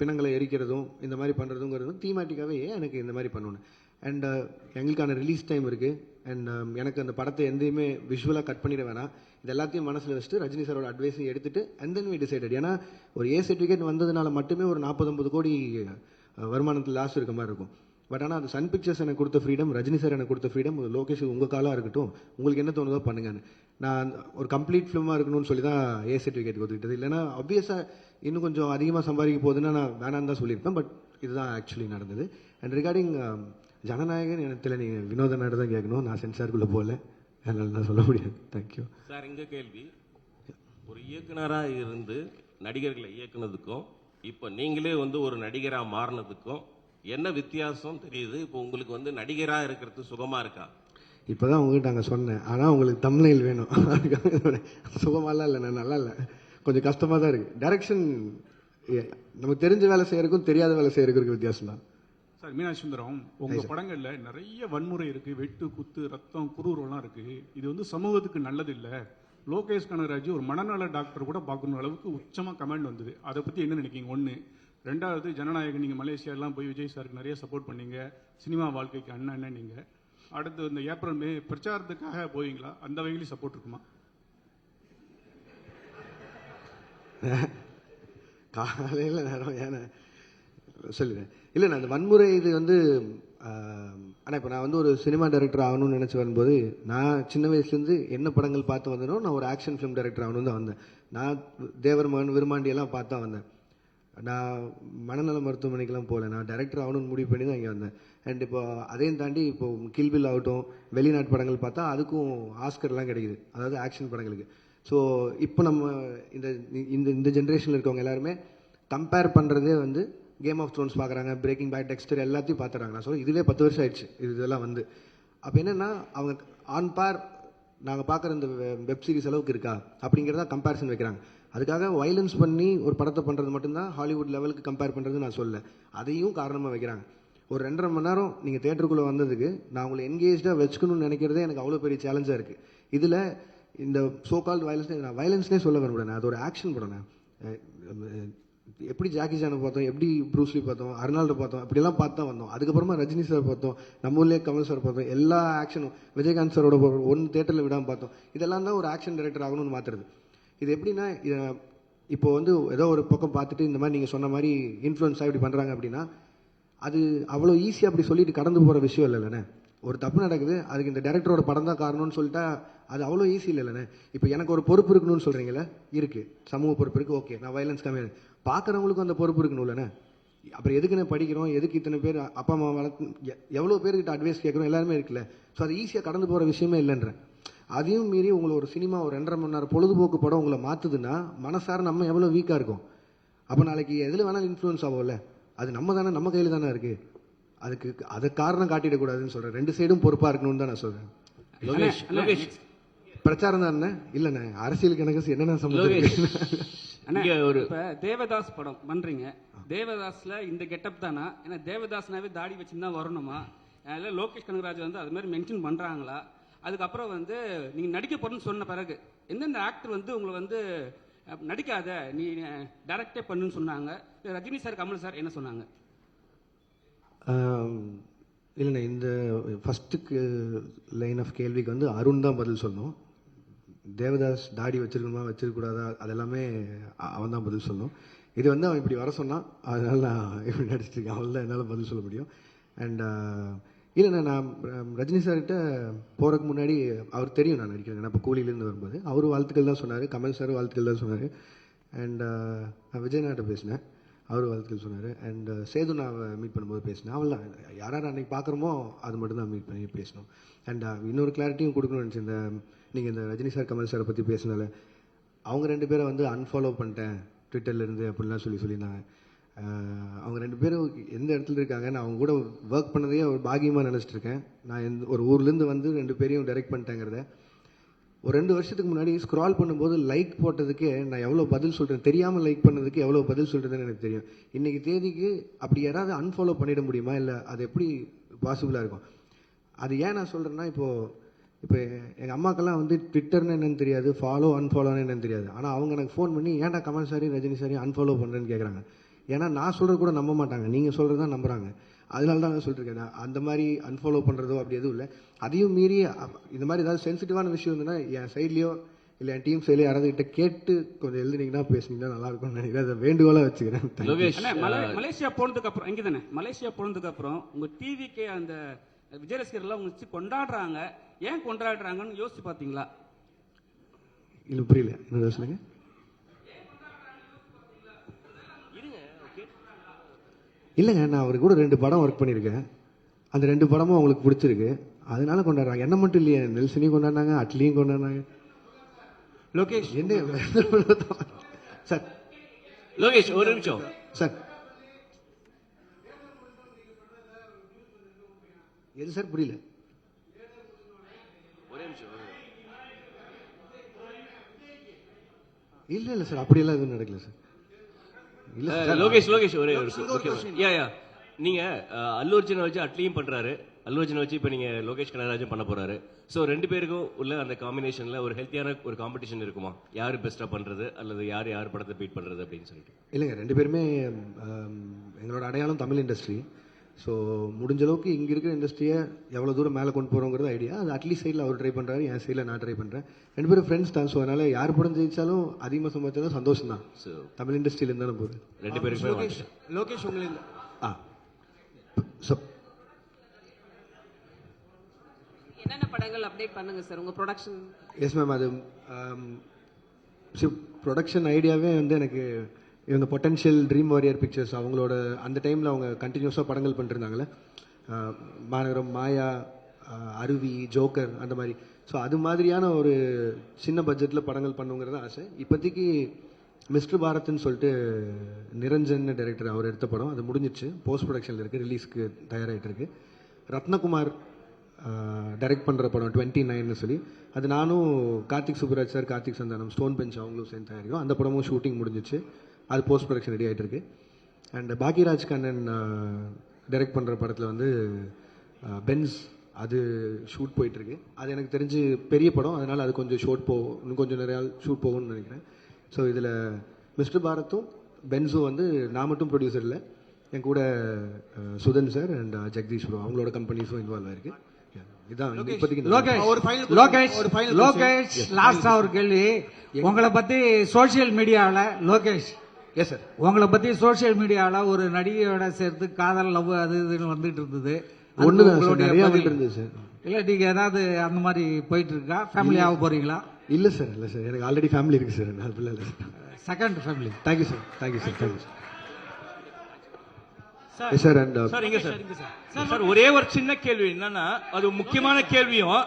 பிணங்களை எரிக்கிறதும் இந்த மாதிரி பண்ணுறதுங்கிறதும் தீமேட்டிக்காகவே எனக்கு இந்த மாதிரி பண்ணணும். அண்ட் எங்களுக்கான ரிலீஸ் டைம் இருக்குது அண்ட் எனக்கு அந்த படத்தை எந்தையுமே விஷுவலாக கட் பண்ணிட வேணாம். இது எல்லாத்தையும் மனசில் வச்சுட்டு ரஜினி சாரோட அட்வைஸையும் எடுத்துட்டு அண்ட் தென் வி டிசைடட் ஏன்னா ஒரு ஏ சர்டிஃபிகேட் வந்ததுனால மட்டுமே ஒரு நாற்பது கோடி வருமானத்தில் லாஸ் இருக்க மாதிரி இருக்கும். பட் ஆனால் அந்த சன் பிக்சர்ஸ் எனக்கு கொடுத்த ஃப்ரீடம் ரஜினி சார் எனக்கு கொடுத்த ஃப்ரீடம் லோகேஷ் உங்கள் காலாக இருக்கட்டும் உங்களுக்கு என்ன தோணுதோ பண்ணுங்கன்னு நான் ஒரு கம்ப்ளீட் ஃபிலிமாக இருக்கணும்னு சொல்லி தான் ஏ சர்டிஃபிகேட் கொடுத்துக்கிட்டது. இல்லைன்னா ஆப்வியஸாக இன்னும் கொஞ்சம் அதிகமாக சம்பாதிக்க போகுதுன்னா நான் வேணான்னு தான் சொல்லியிருப்பேன். பட் இதுதான் ஆக்சுவலி நடந்தது. அண்ட் ரிகார்டிங் um, ஜனநாயகன் எனக்கு தெரியல நீங்கள் வினோதனாடு தான் கேட்கணும். நான் சென்சாருக்குள்ளே போகல. அதனால நான் சொல்ல முடியாது. தேங்க்யூ சார் இங்கே கேள்வி. ஒரு இயக்குனராக இருந்து நடிகர்களை இயக்குனதுக்கும் இப்போ நீங்களே வந்து ஒரு நடிகரா மாறினதுக்கும் என்ன வித்தியாசம் தெரியுது? இப்போ உங்களுக்கு வந்து நடிகரா இருக்கிறது சுகமா இருக்கா? இப்போ தான் உங்ககிட்ட அங்கே சொன்னேன். ஆனால் உங்களுக்கு தமிழில் வேணும். சுகமாலாம் இல்லை நான் நல்லா இல்லை. கொஞ்சம் கஷ்டமாக தான் இருக்குது டைரக்ஷன் நமக்கு தெரிஞ்ச வேலை செய்யறதுக்கும் தெரியாத வேலை செய்யறதுக்கும் வித்தியாசம் தான். சார் மீனாட்சி சுந்தரம் உங்க படங்கள்ல நிறைய வன்முறை இருக்கு. வெட்டு குத்து ரத்தம் குரூரெல்லாம் இருக்கு. இது வந்து சமூகத்துக்கு நல்லது இல்ல லோகேஷ் கனகராஜ் ஒரு மனநல டாக்டர் கூட பார்க்கணும் அளவுக்கு உச்சமா கமெண்ட் வந்தது. அதை பத்தி என்ன நினைக்கிறீங்க? ஒன்று ரெண்டாவது ஜனநாயகம் நீங்க மலேசியா எல்லாம் போய் விஜய் சாருக்கு நிறைய சப்போர்ட் பண்ணீங்க. சினிமா வாழ்க்கைக்கு அண்ணன் அண்ணன் நீங்க. அடுத்து இந்த ஏப்ரல் மே பிரச்சாரத்துக்காக போவீங்களா? அந்த வகையிலும் சப்போர்ட் இருக்குமா? காலையில் நேரம் ஏன்னா சொல்லிடுறேன் இல்லை நான் அந்த வன்முறை இது வந்து ஆனால் இப்போ நான் வந்து ஒரு சினிமா டைரக்டர் ஆகணும்னு நினச்சி வரும்போது நான் சின்ன வயசுலேருந்து என்ன படங்கள் பார்த்து வந்தேனோ நான் ஒரு ஆக்ஷன் ஃபிலிம் டைரக்டர் ஆகணும்னு தான் வந்தேன். நான் தேவர் மகன் விருமாண்டி எல்லாம் பார்த்து தான் வந்தேன். நான் மனநல மருத்துவமனைக்கெல்லாம் போகல. நான் டைரக்டர் ஆகணும்னு முடிவு பண்ணி தான் இங்கே வந்தேன். அண்ட் இப்போ அதையும் தாண்டி இப்போ கில்பில் ஆகட்டும் வெளிநாட்டு படங்கள் பார்த்தா அதுக்கும் ஆஸ்கர்லாம் கிடைக்குது. அதாவது ஆக்ஷன் படங்களுக்கு. ஸோ இப்போ நம்ம இந்த இந்த இந்த ஜென்ரேஷனில் இருக்கவங்க எல்லாருமே கம்பேர் பண்ணுறதே வந்து கேம் ஆஃப் த்ரோன்ஸ் பார்க்குறாங்க பிரேக்கிங் பேட் டெக்ஸ்டர் எல்லாத்தையும் பார்த்துறாங்க. நான் சொல்ல இதுவே பத்து வருஷம் ஆயிடுச்சு இது இதெல்லாம் வந்து. அப்போ என்னென்னா அவங்க ஆன் பார் நாங்கள் பார்க்குற இந்த வெப் சீரிஸ் அளவுக்கு இருக்கா? அப்படிங்கிறத கம்பேரிசன் வைக்கிறாங்க. அதுக்காக வயலன்ஸ் பண்ணி ஒரு படத்தை பண்ணுறது மட்டும்தான் ஹாலிவுட் லெவலுக்கு கம்பேர் பண்ணுறது நான் சொல்ல அதையும் காரணமாக வைக்கிறாங்க. ஒரு ரெண்டரை மணி நேரம் நீங்கள் தேட்டருக்குள்ளே வந்ததுக்கு நான் உங்களை என்கேஜாக வச்சுக்கணும்னு நினைக்கிறதே எனக்கு அவ்வளோ பெரிய சேலஞ்சாக இருக்குது இதில் இந்த சோ வயலன்ஸ்னே வயலன்ஸ் நான் வயலன்ஸ்னே சொல்ல விரும்புகிறேன் அது ஒரு ஆக்ஷன் படம் எப்படி ஜாக்கி ஜானை பார்த்தோம் எப்படி ப்ரூஸ்லி பார்த்தோம் அர்னால்டோ பார்த்தோம் இப்படிலாம் பார்த்து தான் வந்தோம். அதுக்கப்புறமா ரஜினி சார் பார்த்தோம் நம்ம ஊர்லேயே கமல் சார் பார்த்தோம் எல்லா ஆக்ஷனும் விஜயகாந்த் சாரோட ஒன் தேட்டரில் விடாமல் பார்த்தோம். இதெல்லாம் தான் ஒரு ஆக்ஷன் டைரக்டர் ஆகணும்னு மாற்றுறது இது எப்படின்னா இதை இப்போ வந்து ஏதோ ஒரு பக்கம் பார்த்துட்டு இந்த மாதிரி நீங்கள் சொன்ன மாதிரி இன்ஃப்ளூயன்ஸாக இப்படி பண்ணுறாங்க அப்படின்னா அது அவ்வளோ ஈஸியாக அப்படி சொல்லிட்டு கடந்து போகிற விஷயம் இல்லைல்லண்ணே ஒரு தப்பு நடக்குது அதுக்கு இந்த டேரக்டரோட படம் தான் காரணம்னு சொல்லிட்டா அது அவ்வளோ ஈஸி இல்லைல்லண்ணே இப்போ எனக்கு ஒரு பொறுப்பு இருக்கணும்னு சொல்கிறீங்களே இருக்குது சமூக பொறுப்பு இருக்குது ஓகே. நான் வயலன்ஸ் கம்மியாக பார்க்குறவங்களுக்கும் அந்த பொறுப்பு இருக்கணும்லண்ணே. அப்புறம் எதுக்குன்னு படிக்கிறோம்? எதுக்கு இத்தனை பேர் அப்பா அம்மா வளர்த்து எவ்வளோ பேர்கிட்ட அட்வைஸ் கேட்குறோம்? எல்லாருமே இருக்குல்ல. ஸோ அது ஈஸியாக கடந்து போகிற விஷயமே இல்லைன்றேன். அதையும் மீறி உங்களை ஒரு சினிமா ஒரு ரெண்டரை மணி நேரம் பொழுதுபோக்கு படம் உங்களை மாற்றுதுன்னா மனசார நம்ம எவ்வளோ வீக்காக இருக்கும்? அப்போ நாளைக்கு எதில் வேணாலும் இன்ஃப்ளூயன்ஸ் ஆகும்ல அது நம்ம தானே நம்ம கையில் தானே இருக்குது அதுக்கு அதை காரணம் காட்டிடக்கூடாதுன்னு சொல்கிறேன் ரெண்டு சைடும் பொறுப்பாக இருக்கணும்னு தான் நான் சொல்கிறேன் லோகேஷ் லோகேஷ். பிரச்சாரம் தானே இல்லைண்ணே அரசியலுக்கு எனக்கு என்னென்ன சம்பந்தம் ஒரு இப்ப தேவதாஸ் படம் பண்றீங்க. தேவதாஸ்ல இந்த கெட்டப் தானா? ஏன்னா தேவதாஸ்னாவே தாடி வச்சுன்னு தான் வரணுமா? அதில் லோகேஷ் கனகராஜ் வந்து அது மாதிரி மென்ஷன் பண்றாங்களா? அதுக்கப்புறம் வந்து நீங்க நடிக்க போறேன்னு சொன்ன பிறகு எந்தெந்த ஆக்டர் வந்து உங்களை வந்து நடிக்காத? நீ டைரக்டே பண்ணுன்னு சொன்னாங்க. ரஜினி சார் கமல் சார் என்ன சொன்னாங்க? இல்லைண்ணே இந்த ஃபஸ்ட்டுக்கு லைன் ஆஃப் கேள்விக்கு வந்து அருண் தான் பதில் சொல்லணும். தேவதாஸ் தாடி வச்சிருக்கணுமா வச்சிருக்கக்கூடாதா? அதெல்லாமே அவன் தான் பதில் சொல்லணும். இது வந்து அவன் இப்படி வர சொன்னான். அதனால் நான் இப்படி நடிச்சிருக்கேன். அவள் தான் என்னால் பதில் சொல்ல முடியும். அண்ட் இல்லைண்ணா நான் ரஜினி சார்கிட்ட போகிறதுக்கு முன்னாடி அவர் தெரியும் நான் நடிக்கிறேன். நான் இப்போ கூலியிலேருந்து வரும்போது. அவர் வாழ்த்துக்கள் தான் சொன்னார். கமல் சார் வாழ்த்துக்கள் தான் சொன்னார் அண்ட் நான் விஜயநாட்ட பேசினேன். அவர் வாழ்த்துக்கள் சொன்னார். அண்ட் uh, சேது நான் மீட் பண்ணும்போது பேசினேன். அவள் தான். யார் யார் அன்றைக்கி பார்க்குறோமோ அது மட்டும் தான் மீட் பண்ணி பேசணும் அண்ட் uh, இன்னொரு கிளாரிட்டியும் கொடுக்கணும்னு நினச்சேன். இந்த நீங்கள் இந்த ரஜினி சார் கமல் சாரை பற்றி பேசினால அவங்க ரெண்டு பேரை வந்து அன்ஃபாலோ பண்ணிட்டேன். ட்விட்டர்லேருந்து அப்படின்லாம் சொல்லி சொல்லியிருந்தாங்க uh, அவங்க ரெண்டு பேரும் எந்த இடத்துல இருக்காங்க நான் அவங்க கூட ஒர்க் பண்ணதையே ஒரு பாகியமாக நினச்சிட்ருக்கேன் நான் எந்த ஒரு ஊர்லேருந்து வந்து ரெண்டு பேரையும் டைரக்ட் பண்ணிட்டேங்கிறத ஒரு ரெண்டு வருஷத்துக்கு முன்னாடி ஸ்க்ரால் பண்ணும்போது லைக் போட்டதுக்கே நான் எவ்வளோ பதில் சொல்கிறேன் தெரியாமல் லைக் பண்ணதுக்கு எவ்வளோ பதில் சொல்கிறதுன்னு எனக்கு தெரியும். இன்றைக்கி தேதிக்கு அப்படி யாராவது அன்ஃபாலோ பண்ணிட முடியுமா? இல்லை அது எப்படி பாசிபிளாக இருக்கும்? அது ஏன் நான் சொல்கிறேன்னா இப்போது இப்போ எங்கள் அம்மாக்கெல்லாம் வந்து ட்விட்டர்னு என்னென்னு தெரியாது ஃபாலோ அன்ஃபாலோன்னு என்னென்னு தெரியாது. ஆனால் அவங்க எனக்கு ஃபோன் பண்ணி ஏன்டா கமல் சாரி ரஜினி சாரி அன்ஃபாலோ பண்ணுறேன்னு கேட்குறாங்க ஏன்னா நான் சொல்கிறது கூட நம்ப மாட்டாங்க. நீங்கள் சொல்கிறது தான் நம்புகிறாங்க அதனால தான் நான் அந்த மாதிரி அன்ஃபாலோ பண்ணுறதோ அப்படி எதுவும் இல்லை. அதையும் மீறி இந்த மாதிரி ஏதாவது சென்சிட்டிவான விஷயம் இருந்ததுன்னா என் சைட்லேயோ இல்லை என் டீம் சைட்லேயோ யாராவது கிட்ட கேட்டு கொஞ்சம் எழுதுனீங்கன்னா பேசுனீங்கன்னா நல்லா இருக்கும்னு நினைக்கிறேன். அதை வேண்டுகோளாக வச்சுக்கிறேன். மலேசியா போனதுக்கு அப்புறம் இங்க தானே மலேசியா போனதுக்கு அப்புறம் உங்க டிவிக்கு அந்த விஜய் ரசிகர்லாம் உங்க வச்சு கொண்டாடுறாங்க. ஏன் கொண்டாடுறாங்கன்னு யோசிச்சு பாத்தீங்களா? இல்லை புரியல. இன்னொரு சொல்லுங்க? இல்லைங்க நான் அவர் கூட ரெண்டு படம் ஒர்க் பண்ணியிருக்கேன். அந்த ரெண்டு படமும் அவங்களுக்கு பிடிச்சிருக்கு. அதனால கொண்டாடுறாங்க. என்ன மட்டும் இல்லையே நெல்சனையும் கொண்டாடினாங்க அட்லியும் கொண்டாடினாங்க. லோகேஷ். என்ன? சார். லோகேஷ் ஒரு நிமிஷம். சார். எது சார்? புரியல. ஒரே நிமிஷம். இல்லை இல்லை சார் அப்படியெல்லாம் எதுவும் நடக்கல சார். லோகேஷ் லோகேஷ் ஒரே ஒரு யா யா. நீங்க அல்லு அர்ஜுனை வச்சு அட்லியும் பண்றாரு. அல்லு அர்ஜுனை வச்சு இப்போ நீங்க லோகேஷ் கனகராஜும் பண்ண போறாரு. ஸோ ரெண்டு பேருக்கும் உள்ள அந்த காம்பினேஷன்ல ஒரு ஹெல்த்தியான ஒரு காம்படிஷன் இருக்குமா? யார் பெஸ்டா பண்றது? அல்லது யார் யார் படத்தை பீட் பண்றது அப்படின்னு சொல்லிட்டு? இல்லைங்க ரெண்டு பேருமே எங்களோட அடையாளம் தமிழ் இண்டஸ்ட்ரி ஸோ முடிஞ்ச அளவுக்கு இங்கே இருக்கிற இண்டஸ்ட்ரியை எவ்வளோ தூரம் மேலே கொண்டு போகிறோங்கிறது ஐடியா அது அட்லீஸ்ட் சைடில் அவர் ட்ரை பண்ணுறாரு என் சைடில் நான் ட்ரை பண்ணுறேன் ரெண்டு பேரும் ஃப்ரெண்ட்ஸ் தான். ஸோ அதனால் யார் படம் ஜெயிச்சாலும் அதிகமாக சம்பாதிச்சாலும் சந்தோஷம் தான். ஸோ தமிழ் இண்டஸ்ட்ரியிலேருந்து தானே போகுது ரெண்டு பேருக்குமே லோகேஷ் லோகேஷ் உங்களுக்கு ஆ. ஸோ என்னென்ன படங்கள் அப்டேட் பண்ணுங்க சார் உங்க ப்ரொடக்ஷன் எஸ் மேம் அது ப்ரொடக்ஷன் ஐடியாவே வந்து எனக்கு இவங்க பொட்டன்ஷியல் ட்ரீம் வாரியர் பிக்சர்ஸ் அவங்களோட அந்த டைமில் அவங்க கண்டினியூஸாக படங்கள் பண்ணிருந்தாங்களே மாநகரம் மாயா அருவி ஜோக்கர் அந்த மாதிரி. ஸோ அது மாதிரியான ஒரு சின்ன பட்ஜெட்டில் படங்கள் பண்ணுங்கிறது ஆசை. இப்போதைக்கு மிஸ்டர் பாரத்னு சொல்லிட்டு நிரஞ்சன் டைரக்டர் அவர் எடுத்த படம். அது முடிஞ்சிச்சு. போஸ்ட் ப்ரொடக்ஷனில் இருக்குது ரிலீஸ்க்கு தயாராகிட்டு இருக்கு. ரத்னகுமார் டைரக்ட் பண்ணுற படம் டுவெண்ட்டி நைன்னு சொல்லி. அது நானும் Karthik Subbaraj sir Karthik Santhanam Stone Bench அவங்களும் சேர்ந்து தயாரிக்கிறோம். அந்த படமும் ஷூட்டிங் முடிஞ்சிச்சு. அது போஸ்ட் ப்ரொடக்ஷன் ரெடி ஆகிட்டு இருக்கு அண்ட் பாக்யராஜ் கண்ணன் டைரக்ட் பண்ணுற படத்தில் வந்து பென்ஸ் அது ஷூட் போயிட்டு இருக்கு அது எனக்கு தெரிஞ்சு பெரிய படம் அதனால் அது கொஞ்சம் ஷூட் போகும். இன்னும் கொஞ்சம் நிறையா ஷூட் போகும்னு நினைக்கிறேன். ஸோ இதில் மிஸ்டர் பாரத்தும் பென்ஸும் வந்து நான் மட்டும் ப்ரொடியூசர் இல்லை. என் கூட Sudhan sir and Jagadish bro அவங்களோட கம்பெனிஸும் இன்வால்வ் ஆயிருக்கு. லோகேஷ் லாஸ்டா ஒரு கேள்வி. உங்களை பத்தி சோஷியல் மீடியால லோகேஷ் எஸ் சார் உங்களை பத்தி சோஷியல் மீடியால ஒரு நடிகையோட சேர்த்து காதல் லவ் அது இதுன்னு வந்துட்டு இருந்தது. ஒன்று நிறையா இருந்தது சார் இல்ல நீங்க ஏதாவது அந்த மாதிரி போயிட்டு இருக்கா? ஃபேமிலி ஆக போறீங்களா? இல்லை சார் இல்லை சார் எனக்கு ஆல்ரெடி ஃபேமிலி இருக்குது சார் நான் அப்படிலாம் இல்லை sir second family thank you sir thank you sir thank you sir sir and sir இங்க சார் சார் ஒரே ஒரு சின்ன கேள்வி என்னன்னா அது முக்கியமான கேள்வியும்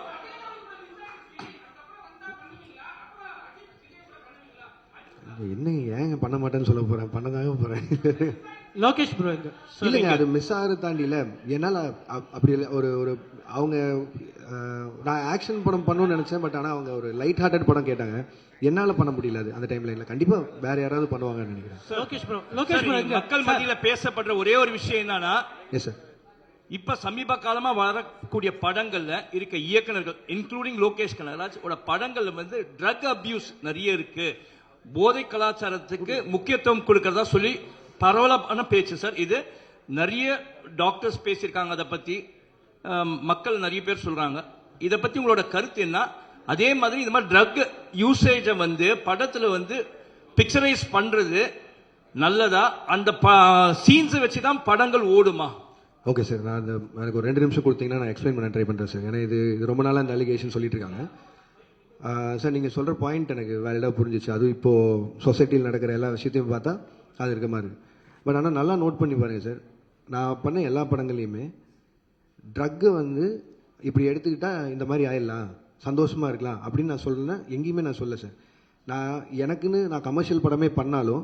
என்னங்க ஏங்க பண்ண மாட்டேன்னு சொல்ல போகிறேன் பண்ணதாங்க போகிறேன் லோகேஷ் ப்ரோ இல்லைங்க அது மிஸ் ஆகிற தாண்டியில். என்னால் அப்- அப்படி இல்லை ஒரு ஒரு அவங்க நான் ஆக்ஷன் படம் பண்ணணும்னு நினச்சேன் பட் ஆனால் அவங்க ஒரு லைட் ஹார்ட்டட் படம் கேட்டாங்க. என்னால் பண்ண முடியல அது அந்த டைமில் இல்லை கண்டிப்பாக வேற யாராவது பண்ணுவாங்கன்னு நினைக்கிறேன். லோகேஷ் ப்ரோ சார், இங்க மக்கள் மத்தியில பேசப்படுற ஒரே ஒரு விஷயம் என்னன்னா எஸ் சார் இப்ப சமீப காலமா வரக்கூடிய படங்கள்ல இருக்க இயக்குனர்கள் இன்க்ளூடிங் லோகேஷ் கனகராஜ் படங்கள்ல வந்து ட்ரக் அபியூஸ் நிறைய இருக்கு. போதை கலாச்சாரத்துக்கு முக்கியத்துவம் கொடுக்கறதா சொல்லி பரவலான பேச்சு சார். இது நிறைய டாக்டர்ஸ் பேசியிருக்காங்க. அதை பத்தி மக்கள் நிறைய பேர் சொல்றாங்க. இதை பத்தி உங்களோட கருத்து என்ன? அதே மாதிரி இந்த மாதிரி ட்ரக் யூசேஜை வந்து படத்துல வந்து பிக்சரைஸ் பண்றது நல்லதா? அந்த சீன்ஸை வச்சு தான் படங்கள் ஓடுமா? ஓகே சார் நான் அந்த எனக்கு ஒரு ரெண்டு நிமிஷம் கொடுத்தீங்கன்னா நான் எக்ஸ்பிளைன் பண்ண ட்ரை பண்ணுறேன் சார் ஏன்னா இது இது ரொம்ப நாளாக அந்த அலிகேஷன் சொல்லிட்டு இருக்காங்க. சார் நீங்கள் சொல்கிற பாயிண்ட் எனக்கு வேலிடாக புரிஞ்சிச்சு. அதுவும் இப்போது சொசைட்டியில் நடக்கிற எல்லா விஷயத்தையும் பார்த்தா அது இருக்க மாதிரி பட் ஆனால் நல்லா நோட் பண்ணி பாருங்கள் சார். நான் பண்ண எல்லா படங்கள்லையுமே ட்ரக்கு வந்து இப்படி எடுத்துக்கிட்டால் இந்த மாதிரி ஆயிடலாம் சந்தோஷமாக இருக்கலாம் அப்படின்னு நான் சொல்றேன்னா எங்கேயுமே நான் சொல்ல சார். நான் எனக்குன்னு நான் கமர்ஷியல் படமே பண்ணாலும்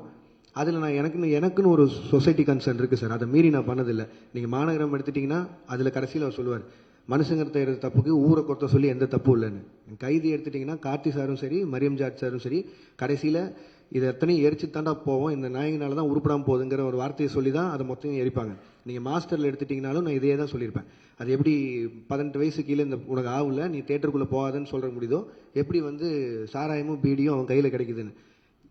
அதில் நான் எனக்குன்னு எனக்குன்னு ஒரு சொசைட்டி கன்சர்ன் இருக்குது சார். அதை மீறி நான் பண்ணதில்லை. நீங்கள் மாநகரம் எடுத்துட்டிங்கன்னா அதில் கடைசியில் அவர் சொல்லுவார் மனுஷங்கிற செய்கிற தப்புக்கு ஊரை கொத்த சொல்லி எந்த தப்பும் இல்லைன்னு. கைதி எடுத்துட்டிங்கன்னா கார்த்தி சாரும் சரி மரியம் ஜாட் சாரும் சரி கடைசியில் இது எத்தனையும் எரிச்சு தாண்டா போவோம் இந்த நாயகனால தான் உருப்படாமல் போகுதுங்கிற ஒரு வார்த்தையை சொல்லி தான் அதை மொத்தம் எரிப்பாங்க. நீங்கள் மாஸ்டரில் எடுத்துட்டிங்கனாலும் நான் இதே தான் சொல்லியிருப்பேன். அது எப்படி பதினெட்டு வயசு கீழே இந்த உனக்கு ஆகல நீ தேட்டருக்குள்ளே போகாதன்னு சொல்கிற முடியுதோ எப்படி வந்து சாராயமும் பீடியும் அவன் கையில் கிடைக்குதுன்னு.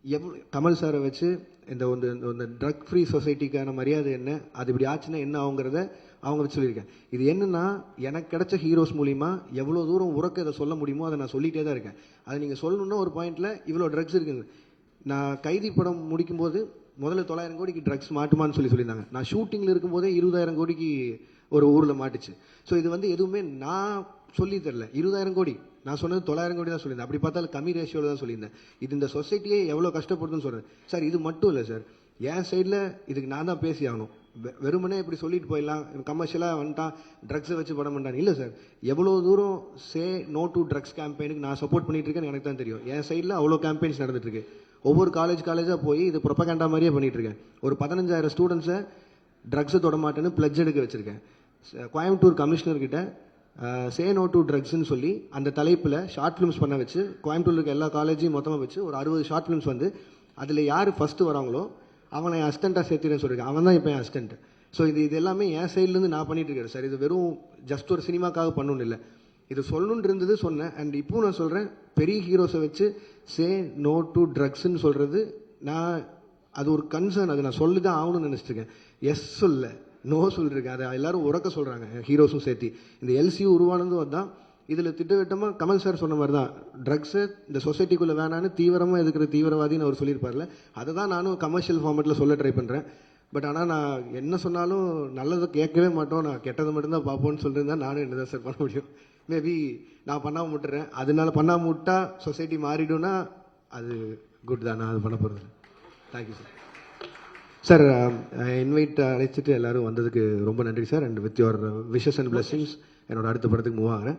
எவ் கமல் சாரை வச்சு இந்த ಒಂದು இந்த ட்ரக் ஃப்ரீ சொசைட்டிக்கான மரியாதை என்ன அது இப்படி ஆச்சுன்னா என்ன ஆகுங்கிறத அவங்க வச்சு சொல்லியிருக்கேன். இது என்னன்னா எனக்கு கிடைச்ச ஹீரோஸ் மூலிமா எவ்வளோ தூரம் உறக்க இதை சொல்ல முடியுமோ அதை நான் சொல்லிகிட்டே தான் இருக்கேன். அதை நீங்கள் சொல்லணுன்னா ஒரு பாயிண்டில் இவ்வளோ ட்ரக்ஸ் இருக்குங்க நான் கைதி படம் முடிக்கும்போது முதல்ல தொள்ளாயிரம் கோடிக்கு ட்ரக்ஸ் மாட்டுமான்னு சொல்லி சொல்லியிருந்தாங்க. நான் ஷூட்டிங்கில் இருக்கும்போதே இருபதாயிரம் கோடிக்கு ஒரு ஊரில் மாட்டுச்சு. ஸோ இது வந்து எதுவுமே நான் சொல்லி தரல. இருபதாயிரம் கோடி. நான் சொன்னது தொள்ளாயிரம் கோடி தான் சொல்லியிருந்தேன். அப்படி பார்த்தாலும் கம்மி ரேஷியோவில் தான் சொல்லியிருந்தேன். இது இந்த சொசைட்டியே எவ்வளோ கஷ்டப்படுதுன்னு சொல்கிறேன் சார் இது மட்டும் இல்லை சார். என் சைடில் இதுக்கு நான் தான் பேசி ஆகணும். வெறுமனே இப்படி சொல்லிட்டு போயிடலாம். கமர்ஷியலாக வந்துட்டான் ட்ரக்ஸை வச்சு படம் பண்ணான் இல்லை சார் எவ்வளோ தூரம் சே நோ டு ட்ரக்ஸ் கேம்பெயினுக்கு நான் சப்போர்ட் பண்ணிட்டு இருக்கேன்னு எனக்கு தான் தெரியும். என் சைடில் அவ்வளோ கேம்பெயின்ஸ் நடந்துட்டுருக்கு ஒவ்வொரு காலேஜ் காலேஜாக போய் இது ப்ரொபகேண்டா மாதிரியே பண்ணிட்டு இருக்கேன். ஒரு பதினஞ்சாயிரம் ஸ்டூடெண்ட்ஸை ட்ரக்ஸை தொட மாட்டேன்னு பிளட்ஜ் எடுக்க வச்சுருக்கேன். கோயம்புத்தூர் கமிஷனர்கிட்ட சே நோ டு ட்ரக்ஸ்ன்னு சொல்லி அந்த தலைப்பில் ஷார்ட் ஃபிலிம்ஸ் பண்ண வச்சு கோயம்புத்தூர் இருக்க எல்லா காலேஜையும் மொத்தமாக வச்சு ஒரு அறுபது ஷார்ட் ஃபிலிம்ஸ் வந்து அதில் யார் ஃபஸ்ட்டு வராங்களோ அவனை என் அசிஸ்டண்ட்டாக சேர்த்துறேன்னு சொல்லியிருக்கேன். அவன் தான் இப்போ என் அஸ்டண்ட் ஸோ இது இது எல்லாமே என் சைட்லேருந்து நான் பண்ணிட்டு இருக்கேன் சார் இது வெறும் ஜஸ்ட் ஒரு சினிமாக்காக பண்ணணும் இல்லை. இது சொல்லணுன்னு இருந்தது சொன்னேன். அண்ட் இப்போ நான் சொல்கிறேன் பெரிய ஹீரோஸை வச்சு சே நோ டு ட்ரக்ஸ்ன்னு சொல்கிறது நான் அது ஒரு கன்சர்ன் அது நான் சொல்லி தான் ஆகணும்னு நினச்சிட்டுருக்கேன். எஸ் சொல்ல நோ சொல்லிருக்கேன். அதை எல்லாரும் உறக்க சொல்கிறாங்க ஹீரோஸும் சேர்த்து. இந்த எல்சி உருவானதும் அதுதான் இதில் திட்டவட்டமாக கமல் சார் சொன்ன மாதிரி தான் ட்ரக்ஸு இந்த சொசைட்டிக்குள்ளே வேணான்னு தீவிரமாக எதுக்குற தீவிரவாதின்னு அவர் சொல்லியிருப்பார்ல அதை தான் நானும் கமர்ஷியல் ஃபார்மேட்டில் சொல்ல ட்ரை பண்ணுறேன் பட் ஆனால் நான் என்ன சொன்னாலும் நல்லதை கேட்கவே மாட்டோம் நான் கெட்டதை மட்டும்தான் பார்ப்போம்னு சொல்லியிருந்தா நானும் என்ன தான் சார் பண்ண முடியும். மேபி நான் பண்ணாமல் விட்டுறேன். அதனால பண்ணாமல் விட்டா சொசைட்டி மாறிடும்னா அது குட் தான் நான் அது பண்ண போகிறது தேங்க்யூ சார் சார் இன்வைட் அழைச்சிட்டு எல்லாரும் வந்ததுக்கு ரொம்ப நன்றி sir and with your wishes and blessings என்னோட அடுத்த படத்துக்கு மூவ் ஆகிறேன்.